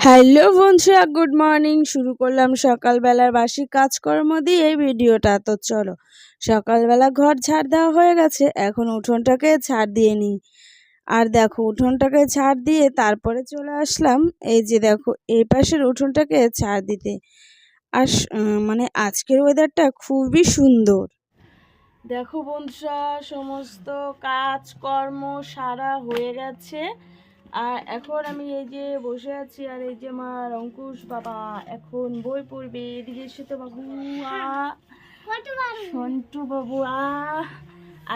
Hello বন্ধুরা, good morning. শুরু করলাম সকালবেলার বাসি কাজকর্ম দিয়ে ভিডিওটা। তো চলো, সকালবেলা ঘর ছাড় দেওয়া হয়ে গেছে, এখন উঠোনটাকে ছাড় দিয়ে নিই। আর দেখো, উঠোনটাকে ছাড় দিয়ে তারপরে চলে আসলাম। এই যে দেখো, এই পাশের উঠোনটাকে ছাড় দিতে। আর মানে আজকের ওয়েদারটা খুবই সুন্দর। দেখো বন্ধুরা, সমস্ত কাজকর্ম সারা হয়ে গেছে। আর এখন আমি এই যে বসে আছি আর এই যে আমার অঙ্কুশ বাবা, এখন বই পড়বে এদিকে এসে তো বাবু সন্টু বাবু আর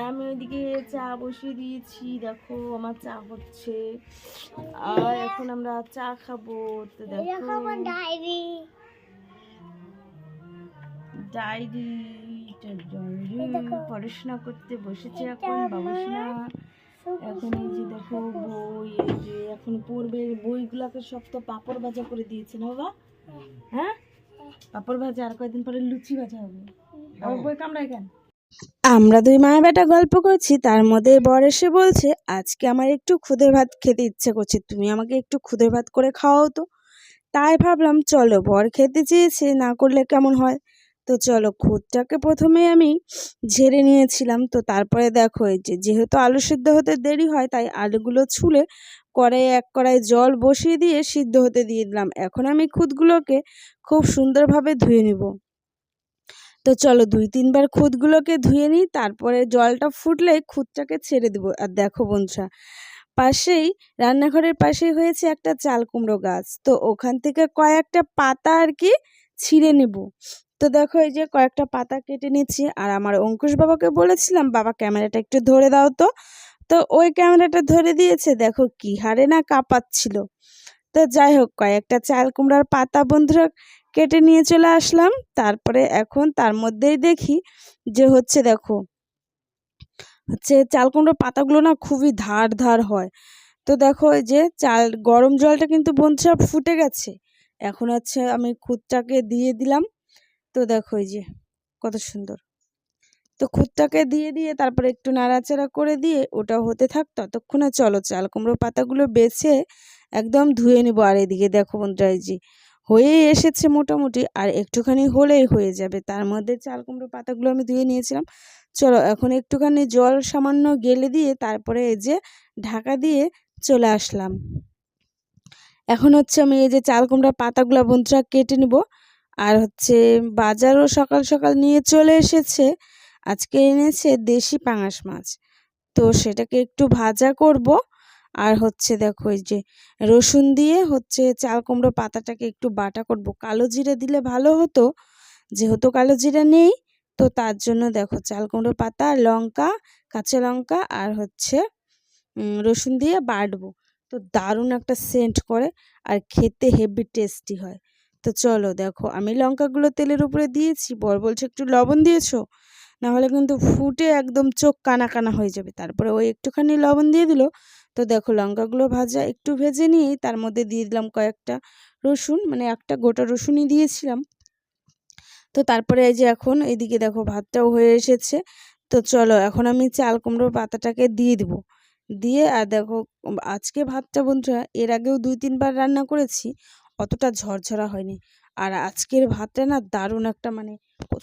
আমি ওইদিকে চা বসিয়ে দিয়েছি, দেখো আমার চা হচ্ছে। আর এখন আমরা চা খাব, তো দেখো। ডায়েরি পড়াশোনা করতে বসেছে এখন, বাবুসোনা। এখন এই যে দেখো বই এই যে এখন পড়বে বইগুলোকে সব তো পাপড় ভাজা করে দিয়েছে না বাবা? হ্যাঁ? পাপড় ভাজা আর কয়েকদিন পরে লুচি ভাজা হবে। আবার বই কামড়ায় কেন? আমরা দুই মা বেটা গল্প করছি তার মধ্যে বর এসে বলছে আজকে আমার একটু খুদের ভাত খেতে ইচ্ছে করছে তুমি আমাকে একটু খুদের ভাত করে খাওয়াও তো। তাই ভাবলাম চলো বর খেতে চেয়েছে না করলে কেমন হয়? তো চলো খুদটাকে প্রথমে আমি ঝেড়ে নিয়েছিলাম। তো তারপরে দেখো এই যে, যেহেতু আলু সিদ্ধ হতে দেরি হয়, তাই আলুগুলো ছুলে কড়াইয়ে এক কড়াই জল বসিয়ে দিয়ে সিদ্ধ হতে দিয়ে দিলাম। এখন আমি খুদগুলোকে খুব সুন্দরভাবে ধুয়ে নেব। তো চলো দুই তিনবার খুদগুলোকে ধুয়ে নিই, তারপরে জলটা ফুটলে খুদটাকে ছেড়ে দেবো। আর দেখো বন্ধুরা, পাশেই, রান্নাঘরের পাশেই হয়েছে একটা চাল কুমড়ো গাছ। তো ওখান থেকে কয়েকটা পাতা আর কি ছিঁড়ে নেব। তো দেখো এই যে কয়েকটা পাতা কেটে নিচ্ছি, আর আমার অঙ্কুশ বাবাকে বলেছিলাম, বাবা, ক্যামেরাটা একটু ধরে দাও তো। তো ওই ক্যামেরাটা ধরে দিয়েছে, দেখো কি হারে না কাঁপাচ্ছিল। তো যাই হোক, কয়েকটা চাল কুমড়ার পাতা বন্ধুরা কেটে নিয়ে চলে আসলাম। তারপরে এখন তার মধ্যেই দেখি যে হচ্ছে দেখো, হচ্ছে চাল কুমড়োর পাতাগুলো না খুবই ধার ধার হয়। তো দেখো এই যে চাল, গরম জলটা কিন্তু বন্ধুরা ফুটে গেছে। এখন হচ্ছে আমি খুদটাকে দিয়ে দিলাম। তো দেখো যে, কত সুন্দর। তো খুদটাকে দিয়ে দিয়ে তারপরে একটু নাড়াচাড়া করে দিয়ে ওটা হতে থাক ততক্ষণে চলো চাল কুমড়ো পাতাগুলো বেছে একদম ধুয়ে নেব। আর এদিকে দেখো বন্ধুরা এই যে হয়েই এসেছে মোটামুটি আর একটুখানি হলেই হয়ে যাবে। তার মধ্যে চাল কুমড়ো পাতাগুলো আমি ধুয়ে নিয়েছিলাম। চলো এখন একটুখানি জল সামান্য গেলে দিয়ে তারপরে এই যে ঢাকা দিয়ে চলে আসলাম। এখন হচ্ছে আমি এই যে চাল কুমড়ার পাতাগুলো বন্ধুরা কেটে নেব। আর হচ্ছে বাজারও সকাল সকাল নিয়ে চলে এসেছে। আজকে এনেছে দেশি পাঙাশ মাছ। তো সেটাকে একটু ভাজা করব। আর হচ্ছে দেখো এই যে রসুন দিয়ে হচ্ছে চাল কুমড়ো পাতাটাকে একটু বাটা করব। কালো জিরে দিলে ভালো হতো। যেহেতু কালো জিরা নেই, তো তার জন্য দেখো চাল কুমড়ো পাতা, লঙ্কা, কাঁচা লঙ্কা আর হচ্ছে রসুন দিয়ে বাটবো। তো দারুণ একটা সেন্ট করে। আর খেতে হেভি টেস্টি হয়। তো চলো দেখো, আমি লঙ্কাগুলো তেলের উপরে দিয়েছি, বর বলছে একটু লবণ দিয়েছ? না হলে কিন্তু ফুটে একদম চোখ কানা কানা হয়ে যাবে। তারপরে ওই একটুখানি লবণ দিয়ে দিল, তো দেখো লঙ্কাগুলো ভাজা, একটু ভেজে নিয়েই তার মধ্যে দিয়ে দিলাম কয়েকটা রসুন মানে একটা গোটা রসুনই দিয়েছিলাম। তো তারপরে এই যে এখন এইদিকে দেখো ভাতটাও হয়ে এসেছে। তো চলো এখন আমি চাল, কুমড়োর পাতাটাকে দিয়ে দিব। দিয়ে আর দেখো, আজকে ভাতটা বন্ধুরা, এর আগেও দুই, তিনবার রান্না করেছি। অতটা ঝরঝরা হয়নি। আর আজকের ভাতটা না দারুণ একটা মানে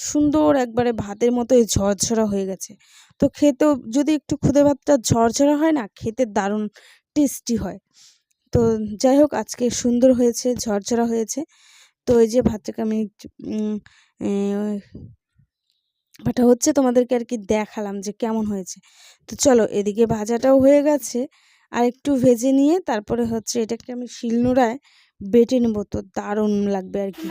সুন্দর একবারে ভাতের মতোই ঝরঝরা হয়ে গেছে। তো খেতেও যদি একটু খুদে ভাতটা ঝরঝরা হয় না, খেতে দারুণ টেস্টি হয়। তো যাই হোক, আজকে সুন্দর হয়েছে, ঝরঝরা হয়েছে। তো এই যে ভাতটাকে আমি ভাটা হচ্ছে তোমাদেরকে আর কি দেখালাম যে কেমন হয়েছে। তো চলো, এদিকে ভাজাটাও হয়ে গেছে। আর একটু ভেজে নিয়ে তারপরে হচ্ছে এটাকে আমি শিলনোড়ায় বেটে নেব। তো দারুণ লাগবে আর কি।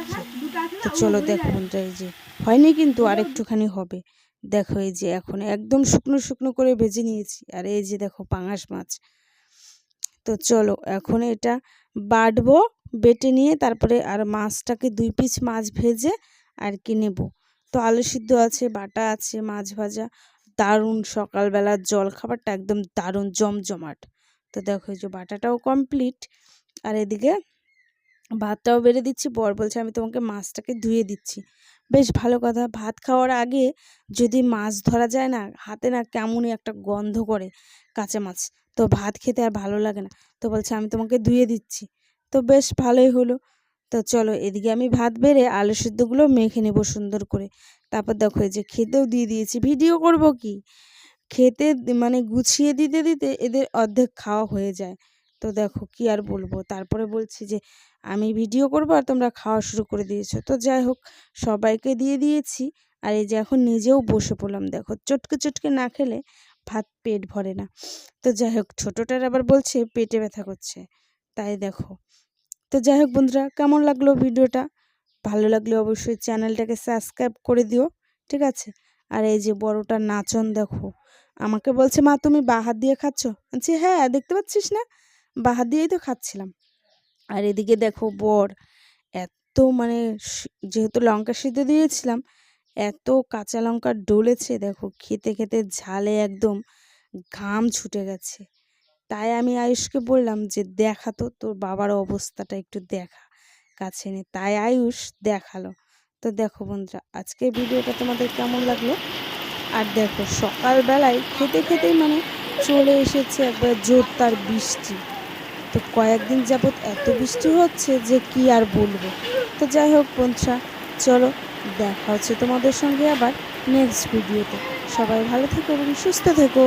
তো চলো দেখো বন্ধুরা, এই যে হয়নি কিন্তু আর একটুখানি হবে। দেখো এই যে এখন একদম শুকনো শুকনো করে ভেজে নিয়েছি। আর এই যে দেখো পাঙাশ মাছ। তো চলো এখন এটা বাটবো, বেটে নিয়ে তারপরে আর মাছটাকে দুই পিস মাছ ভেজে আর কি নেব। তো আলু সিদ্ধ আছে, বাটা আছে, মাছ ভাজা, দারুণ সকালবেলার জল খাবারটা একদম দারুণ, জমজমাট। তো দেখো এই যে বাটাটাও কমপ্লিট আর এদিকে ভাতটাও বেড়ে দিচ্ছি। বর বলছে, আমি তোমাকে মাছটাকে ধুয়ে দিচ্ছি। বেশ ভালো কথা, ভাত খাওয়ার আগে যদি মাছ ধরা যায় না, হাতে না কেমনই একটা গন্ধ করে কাঁচা মাছ। তো ভাত খেতে আর ভালো লাগে না। তো বলছে, আমি তোমাকে ধুয়ে দিচ্ছি। তো বেশ ভালোই হলো। তো চলো, এদিকে আমি ভাত বেড়ে আলু সিদ্ধগুলো মেখে নেব সুন্দর করে। তারপর দেখো এই যে খেতেও দিয়ে দিয়েছি। ভিডিও করব কি? খেতে মানে গুছিয়ে দিতে দিতে এদের অর্ধেক খাওয়া হয়ে যায়। তো দেখো কি আর বলব? তারপরে বলছি যে, আমি ভিডিও করব আর তোমরা খাওয়া শুরু করে দিয়েছ। তো যাই হোক, সবাইকে দিয়ে দিয়েছি। আর এই যে এখন নিজেও বসে পড়লাম। দেখো চটকে চটকে না খেলে ভাত পেট ভরে না। তো যাই হোক, ছোটোটার আবার বলছে পেটে ব্যথা করছে। তাই দেখো। তো যাই হোক বন্ধুরা, কেমন লাগল ভিডিওটা? ভালো লাগলে অবশ্যই চ্যানেলটাকে সাবস্ক্রাইব করে দিও, ঠিক আছে? আর এই যে বড়টা নাচন দেখো। আমাকে বলছে, মা, তুমি বাহাত দিয়ে খাচ্ছ? বলছি হ্যাঁ দেখতে পাচ্ছিস না? বাহাত দিয়েই তো খাচ্ছিলাম। আর এদিকে দেখো বর, এত মানে যেহেতু লঙ্কা সিদ্ধ দিয়েছিলাম, এত কাঁচা লঙ্কা ডলেছে, দেখো খেতে খেতে ঝালে একদম, ঘাম ছুটে গেছে। তাই আমি আয়ুষকে বললাম যে, দেখা তো, তোর বাবার অবস্থাটা একটু দেখা, কাছে নে। তাই আয়ুষ দেখাল। তো দেখো বন্ধুরা আজকে ভিডিওটা তোমাদের কেমন লাগল? আর দেখো, সকালবেলায় খেতে খেতেই মানে চলে এসেছে একবার জোর তার বৃষ্টি। তো কয়েকদিন যাবৎ এত বৃষ্টি হচ্ছে যে কি আর বলব। তো যাই হোক বন্ধুরা, চলো দেখা হচ্ছে তোমাদের সঙ্গে আবার নেক্সট ভিডিওতে সবাই ভালো থেকো এবং সুস্থ থেকো।